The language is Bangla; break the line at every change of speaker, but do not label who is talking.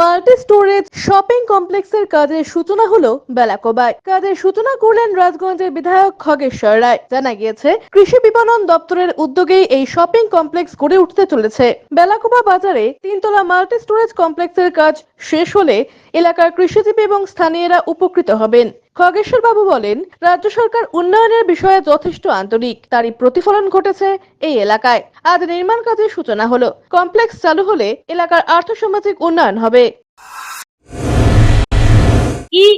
মাল্টি স্টোরেজ শপিং কমপ্লেক্সের কাজের সূচনা হলো বেলাকোবায়। কাজের সূচনা করলেন রাজগঞ্জের বিধায়ক খগেশ্বর রায়। জানা গিয়েছে, কৃষি বিপণন দপ্তরের উদ্যোগেই এই শপিং কমপ্লেক্স গড়ে উঠতে চলেছে। বেলাকোবা বাজারে তিনতলা মাল্টি স্টোরেজ কমপ্লেক্সের কাজ শেষ হলে এলাকার কৃষিজীবী এবং স্থানীয়রা উপকৃত হবেন। খগেশ্বর বাবু বলেন, রাজ্য সরকার উন্নয়নের বিষয়ে যথেষ্ট আন্তরিক। তারই প্রতিফলন ঘটেছে এই এলাকায়। আজ নির্মাণ কাজের সূচনা হলো। কমপ্লেক্স চালু হলে এলাকার আর্থসামাজিক উন্নয়ন হবে।